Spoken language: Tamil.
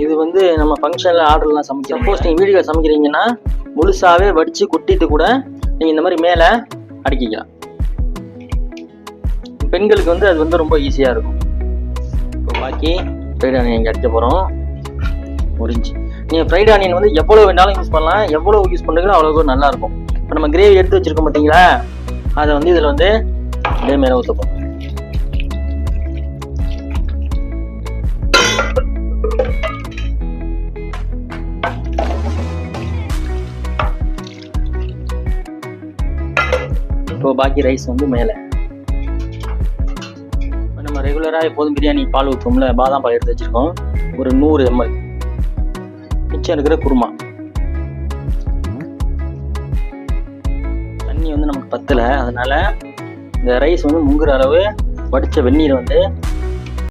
இது வந்து நம்ம ஃபங்க்ஷனில் ஆர்டர்லாம் சமைக்கிறோம். சப்போஸ் நீங்கள் வீடுகளில் சமைக்கிறீங்கன்னா முழுசாகவே வடித்து கொட்டிட்டு கூட நீங்கள் இந்த மாதிரி மேலே அடுக்கிக்கலாம். பெண்களுக்கு வந்து அது வந்து ரொம்ப ஈஸியாக இருக்கும். இப்போ பாக்கி ஃப்ரைட் ஆனியன் இங்கே அடிக்க போகிறோம் முடிஞ்சு நீங்கள் ஃப்ரைட் ஆனியன் வந்து எவ்வளோ வேணாலும் யூஸ் பண்ணலாம். எவ்வளோ யூஸ் பண்ணுறீங்களோ அவ்வளோ நல்லாயிருக்கும் இப்போ நம்ம கிரேவி எடுத்து வச்சுருக்கோம் பார்த்தீங்களா அதை வந்து இதில் வந்து இதே மேலே ஊற்றப்போம் இப்போ பாக்கி ரைஸ் வந்து மேலே. இப்போ நம்ம ரெகுலராக எப்போதும் பிரியாணி பால் ஊற்றுவோம்ல பாதாம் பால் எடுத்து வச்சிருக்கோம். ஒரு நூறு எம்எல் மிச்சம் இருக்கிற குருமா. தண்ணி வந்து நமக்கு பத்தலை அதனால இந்த ரைஸ் வந்து முங்குற அளவு வடித்த வெந்நீரை வந்து